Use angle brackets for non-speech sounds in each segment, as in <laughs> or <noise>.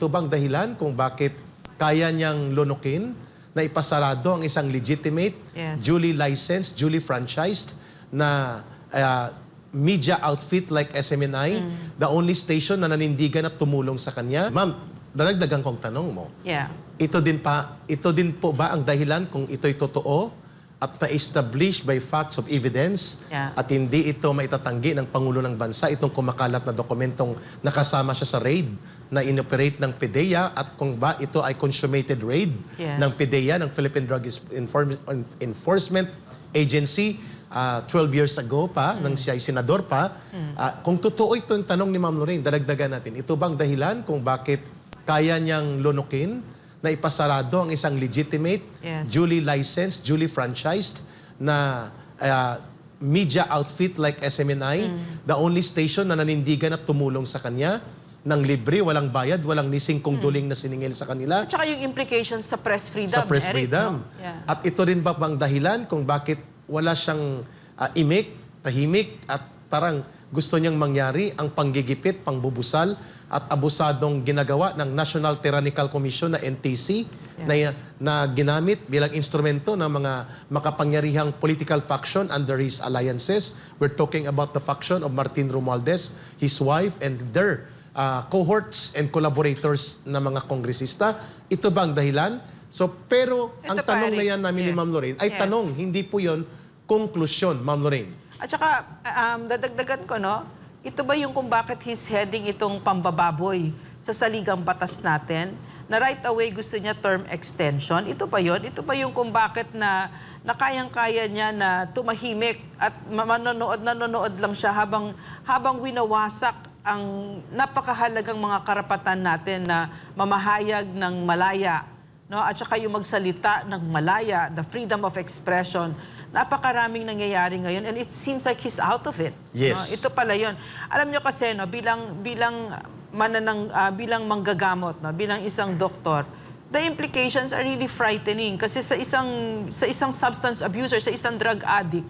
ito bang dahilan kung bakit kaya niyang lunukin na ipasarado ang isang legitimate, Yes. duly licensed, duly franchised na uh, media outfit like SMNI, the only station na nanindigan at tumulong sa kanya. Ma'am, dadagdagan kong tanong mo. Yeah. Ito din pa, ito din po ba ang dahilan kung ito'y totoo at na-establish by facts of evidence Yeah. at hindi ito maitatanggi ng Pangulo ng Bansa, itong kumakalat na dokumentong nakasama siya sa raid na inoperate ng PDEA at kung ba ito ay consummated raid Yes. ng PDEA, ng Philippine Drug Inform- Enforcement Agency, ah, 12 years ago pa, nang siya ay senador pa. Ah, kung totoo ito yung tanong ni Ma'am Lorraine, dalagdagan natin. Ito bang dahilan kung bakit kaya niyang lunukin na ipasarado ang isang legitimate, Yes. duly licensed, duly franchised na ah, media outfit like SMNI, the only station na nanindigan at tumulong sa kanya ng libre, walang bayad, walang nisingkong duling na siningil sa kanila At saka yung implications sa press freedom. sa press Eric, freedom. no? Yeah. At ito rin ba bang dahilan kung bakit wala siyang ah, imik, tahimik at parang gusto niyang mangyari ang panggigipit, pangbubusal at abusadong ginagawa ng National Tyrannical Commission na NTC na, na ginamit bilang instrumento ng mga makapangyarihang political faction under his alliances. We're talking about the faction of Martin Romualdez, his wife, and their ah, cohorts and collaborators na mga kongresista. Ito ba ang dahilan? So, pero ang Ito pa, tanong na Eric. yan namin ni Yes. Ma'am Lorraine ay Yes. tanong, hindi po yon konklusyon, Ma'am Lorraine. At saka, um, dadagdagan ko, no? Ito ba yung kung bakit he's heading itong pambababoy sa saligang batas natin? Na right away gusto niya term extension. Ito ba yon? Ito ba yung kung bakit na, na kayang-kaya niya na tumahimik at ma- manonood, nanonood lang siya habang, habang winawasak ang napakahalagang mga karapatan natin na mamahayag ng malaya no? At saka yung magsalita ng malaya, the freedom of expression. Napakaraming nangyayari ngayon and it seems like he's out of it. Yes. No? Ito pala 'yon. Alam nyo kasi no, bilang bilang mananang ah, bilang manggagamot, no, bilang isang doktor, the implications are really frightening kasi sa isang sa isang substance abuser, sa isang drug addict,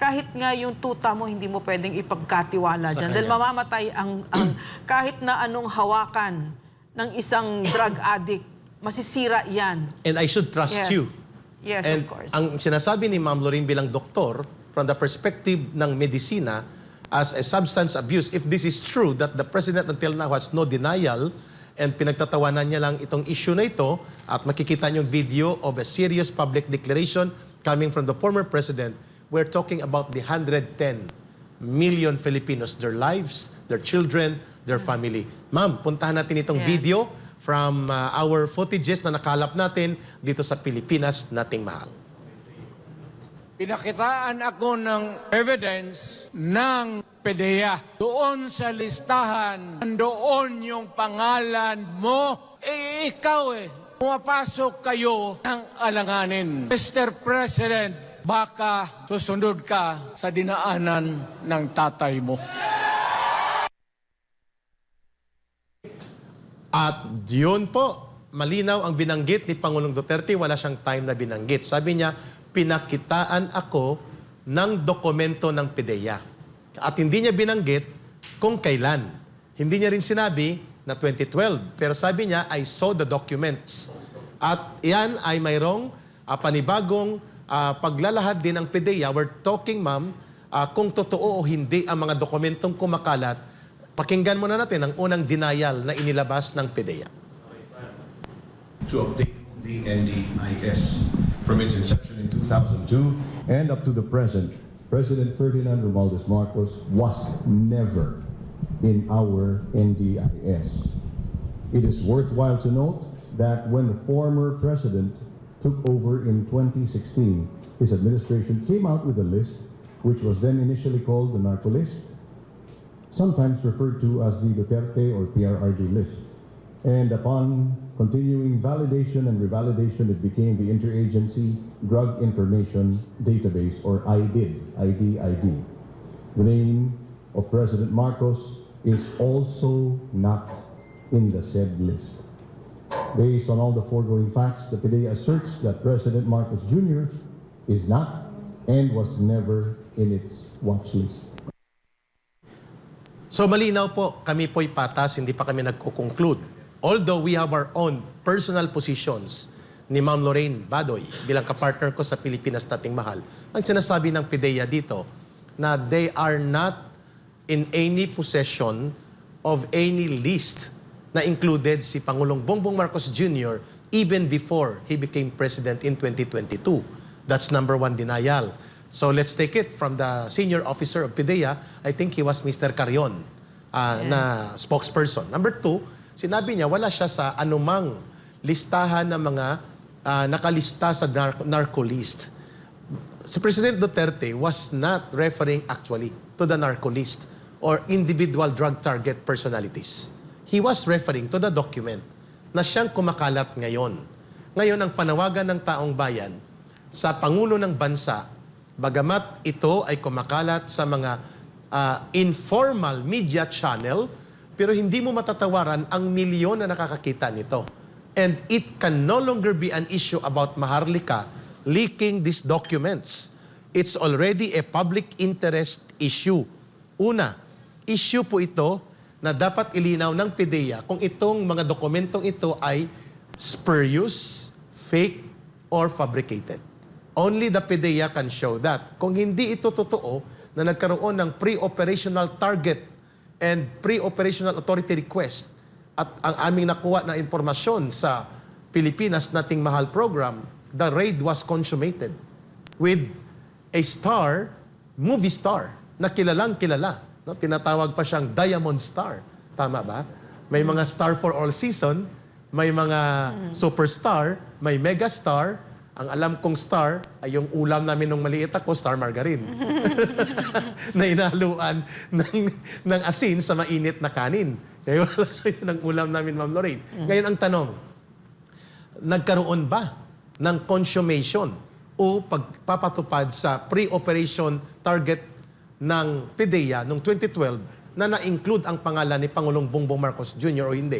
kahit nga yung tuta mo hindi mo pwedeng ipagkatiwala diyan dahil mamamatay ang, ang <clears throat> kahit na anong hawakan ng isang drug addict, masisira 'yan. And I should trust Yes. you. Yes, And of course. ang sinasabi ni Ma'am Lorraine bilang doktor, from the perspective ng medisina, as a substance abuse, if this is true that the President until now has no denial and pinagtatawanan niya lang itong issue na ito at makikita niyo video of a serious public declaration coming from the former President, we're talking about the 110 million Filipinos, their lives, their children, their family. Ma'am, puntahan natin itong Yes. video from uh, our footages na nakalap natin dito sa Pilipinas nating mahal. Pinakitaan ako ng evidence ng PDEA. Doon sa listahan, doon yung pangalan mo. Eh, ikaw eh, pumapasok kayo ng alanganin. Mr. President, baka susunod ka sa dinaanan ng tatay mo. At yun po, malinaw ang binanggit ni Pangulong Duterte, wala siyang time na binanggit. Sabi niya, pinakitaan ako ng dokumento ng PDEA. At hindi niya binanggit kung kailan. Hindi niya rin sinabi na 2012. Pero sabi niya, I saw the documents. At yan ay mayroong ah, panibagong ah, paglalahad din ng PDEA. We're talking, ma'am, ah, kung totoo o hindi ang mga dokumentong kumakalat Pakinggan muna natin ang unang denial na inilabas ng PDEA. to update the NDIS from its inception in 2002 and up to the present, President Ferdinand Romualdez Marcos was never in our NDIS. It is worthwhile to note that when the former president took over in 2016, his administration came out with a list which was then initially called the narco list, sometimes referred to as the Duterte or PRRD list. And upon continuing validation and revalidation, it became the Interagency Drug Information Database, or IDID, IDID. The name of President Marcos is also not in the said list. Based on all the foregoing facts, the PDEA asserts that President Marcos Jr. is not and was never in its watch list. So malinaw po, kami po'y patas, hindi pa kami nagko-conclude. although we have our own personal positions ni Ma'am Lorraine Badoy bilang kapartner ko sa Pilipinas nating mahal, ang sinasabi ng PIDEA dito na they are not in any possession of any list na included si Pangulong Bongbong Marcos Jr. even before he became president in 2022. That's number one denial. So let's take it from the senior officer of PIDEA. I think he was Mr. Carion uh, na spokesperson. Number two, sinabi niya wala siya sa anumang listahan ng mga ah, nakalista sa nar- narco list. Si President Duterte was not referring actually to the narco list or individual drug target personalities. He was referring to the document na siyang kumakalat ngayon. Ngayon, ang panawagan ng taong bayan sa Pangulo ng Bansa, bagamat ito ay kumakalat sa mga ah, informal media channel, pero hindi mo matatawaran ang milyon na nakakakita nito. And it can no longer be an issue about Maharlika leaking these documents. It's already a public interest issue. Una, issue po ito na dapat ilinaw ng PIDEA kung itong mga dokumentong ito ay spurious, fake, or fabricated. Only the PIDEA can show that. Kung hindi ito totoo na nagkaroon ng pre-operational target and pre-operational authority request at ang aming nakuha na impormasyon sa Pilipinas nating mahal program, the raid was consummated with a star, movie star, na kilalang kilala. No? Tinatawag pa siyang Diamond Star. Tama ba? May mga star for all season, may mga superstar, may megastar. Ang alam kong star ay yung ulam namin nung maliit ako, star margarine. <laughs> na inaluan ng, ng asin sa mainit na kanin. Kaya <laughs> wala yun ang ulam namin, Ma'am Lorraine. Ngayon ang tanong, nagkaroon ba ng consummation o pagpapatupad sa pre-operation target ng PIDEA noong 2012 na na-include ang pangalan ni Pangulong Bongbong Marcos Jr. o hindi?